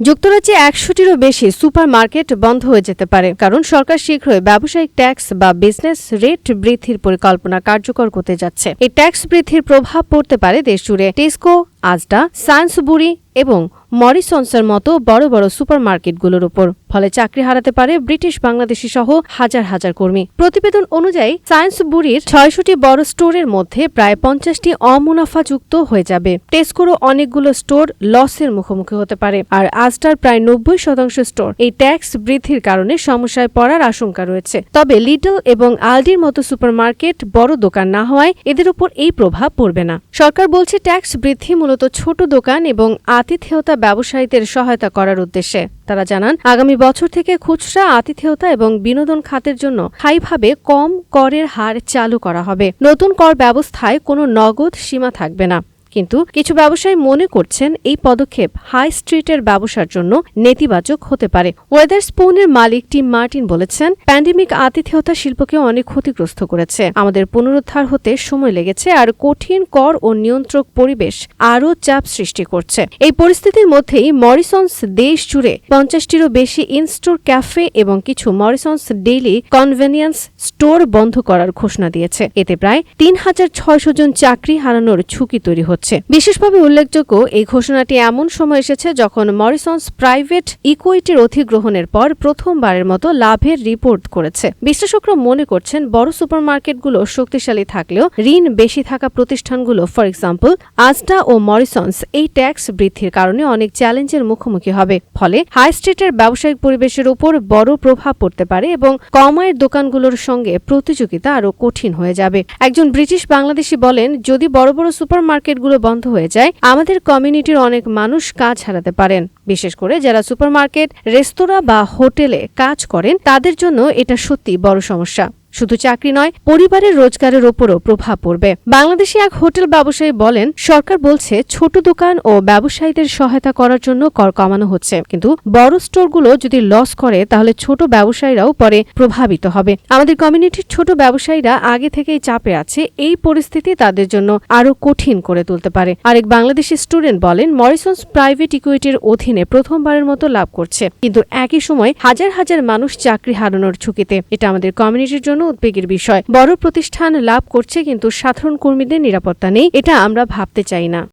যুক্তরাজ্যে একশোটিরও বেশি super market বন্ধ হয়ে যেতে পারে, কারণ সরকার শীঘ্রই ব্যবসায়িক ট্যাক্স বা বিজনেস রেট বৃদ্ধির পরিকল্পনা কার্যকর করতে যাচ্ছে। এই ট্যাক্স বৃদ্ধির প্রভাব পড়তে পারে দেশ জুড়ে। টেস্কো, আজডা সায়েন্সবুরি এবং মরিসন্সের মতো বড় বড় সুপার সুপারমার্কেটগুলোর উপর। ফলে চাকরি হারাতে পারে ব্রিটিশ বাংলাদেশি সহ হাজার হাজার কর্মী। প্রতিবেদন অনুযায়ী, সায়েন্স বুড়ির ছয়শটি বড় স্টোরের মধ্যে প্রায় পঞ্চাশটি অমুনাফাযুক্ত হয়ে যাবে। টেস্কোরও অনেকগুলো স্টোর লসের মুখোমুখি হতে পারে, আর আজটার প্রায় নব্বই শতাংশ স্টোর এই ট্যাক্স বৃদ্ধির কারণে সমস্যায় পড়ার আশঙ্কা রয়েছে। তবে লিটল এবং আলডির মতো সুপারমার্কেট বড় দোকান না হওয়ায় এদের উপর এই প্রভাব পড়বে না। সরকার বলছে ট্যাক্স বৃদ্ধি মূলত ছোট দোকান এবং আতিথেয়তা ব্যবসায়ীদের সহায়তা করার উদ্দেশ্যে। তারা জানান, আগামী বছর থেকে খুচরা, আতিথেয়তা এবং বিনোদন খাতের জন্য স্থায়ীভাবে কম করের হার চালু করা হবে। নতুন কর ব্যবস্থায় কোনো নগদ সীমা থাকবে না। কিন্তু কিছু ব্যবসায়ী মনে করছেন এই পদক্ষেপ হাই স্ট্রিটের ব্যবসার জন্য নেতিবাচক হতে পারে। ওয়েদার স্পুনের মালিক টিম মার্টিন বলেছেন, প্যান্ডেমিক আতিথেয়তা শিল্পকে অনেক ক্ষতিগ্রস্ত করেছে। আমাদের পুনরুদ্ধার হতে সময় লেগেছে আর কঠিন কর ও নিয়ন্ত্রক পরিবেশ আরও চাপ সৃষ্টি করছে। এই পরিস্থিতির মধ্যেই মরিসন্স দেশ জুড়ে পঞ্চাশটিরও বেশি ইনস্টোর ক্যাফে এবং কিছু মরিসন্স ডেইলি কনভেনিয়েন্স স্টোর বন্ধ করার ঘোষণা দিয়েছে। এতে প্রায় তিন হাজার ছয়শো জন চাকরি হারানোর ঝুঁকি তৈরি হচ্ছে। বিশেষভাবে উল্লেখযোগ্য, এই ঘোষণাটি এমন সময় এসেছে যখন মরিসন্স প্রাইভেট ইকুইটির অধিগ্রহণের পর প্রথমবারের মতো লাভের রিপোর্ট করেছে। বিশ্লেষকরা মনে করছেন, বড় সুপারমার্কেটগুলো শক্তিশালী থাকলেও ঋণ বেশি থাকা প্রতিষ্ঠানগুলো, ফর এক্সাম্পল আজটা ও মরিসন্স, এই ট্যাক্স বৃদ্ধির কারণে অনেক চ্যালেঞ্জের মুখোমুখি হবে। ফলে হাই স্ট্রিটের ব্যবসায়িক পরিবেশের উপর বড় প্রভাব পড়তে পারে এবং কম আয়ের দোকানগুলোর সঙ্গে প্রতিযোগিতা আরও কঠিন হয়ে যাবে। একজন ব্রিটিশ বাংলাদেশি বলেন, যদি বড় বড় সুপারমার্কেটগুলো বন্ধ হয়ে যায়, আমাদের কমিউনিটির অনেক মানুষ কাজ হারাতে পারেন। বিশেষ করে যারা সুপারমার্কেট, রেস্তোরাঁ বা হোটেলে কাজ করেন, তাদের জন্য এটা সত্যি বড় সমস্যা। শুধু চাকরি নয়, পরিবারের রোজগারের ওপরও প্রভাব পড়বে। বাংলাদেশি এক হোটেল ব্যবসায়ী বলেন, সরকার বলছে ছোট দোকান ও ব্যবসায়ীদের সহায়তা করার জন্য কর কমানো হচ্ছে। কিন্তু বড় স্টোরগুলো যদি লস করে, তাহলে ছোট ব্যবসায়ীরাও পরে প্রভাবিত হবে। আমাদের কমিউনিটির ছোট ব্যবসায়ীরা আগে থেকেই চাপে আছে, এই পরিস্থিতি তাদের জন্য আরও কঠিন করে তুলতে পারে। আরেক বাংলাদেশি স্টুডেন্ট বলেন, মরিসন্স প্রাইভেট ইকুইটির অধীনে প্রথমবারের মতো লাভ করছে। কিন্তু একই সময় হাজার হাজার মানুষ চাকরি হারানোর ঝুঁকিতে। এটা আমাদের কমিউনিটির জন্য উদ্বেগের বিষয়। বড় প্রতিষ্ঠান লাভ করছে কিন্তু সাধারণ কর্মীদের নিরাপত্তা নেই, এটা আমরা ভাবতে চাই না।